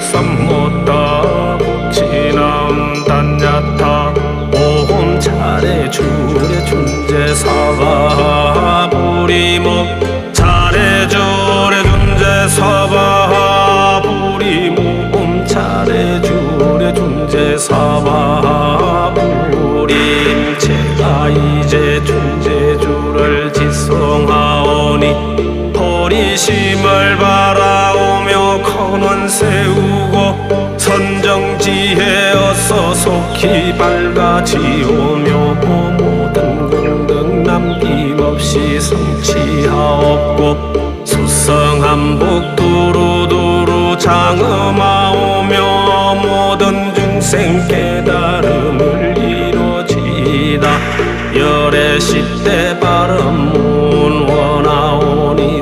삼모다 지남 단야타 오홈 차례 주례 존재 사바 부리 목 차례 주례 존재 사바 부리모 옴 차례 주례 존재 사바 부리 제가 이제 존재 주를 지성하오니 버리심을 바라 세우고 선정지에 어서 속히 밝아지오며 모든 공덕 남김없이 성취하옵고 수성한 복 두루두루 장엄하오며 모든 중생 깨달음을 이루어지다. 열의 십대 원하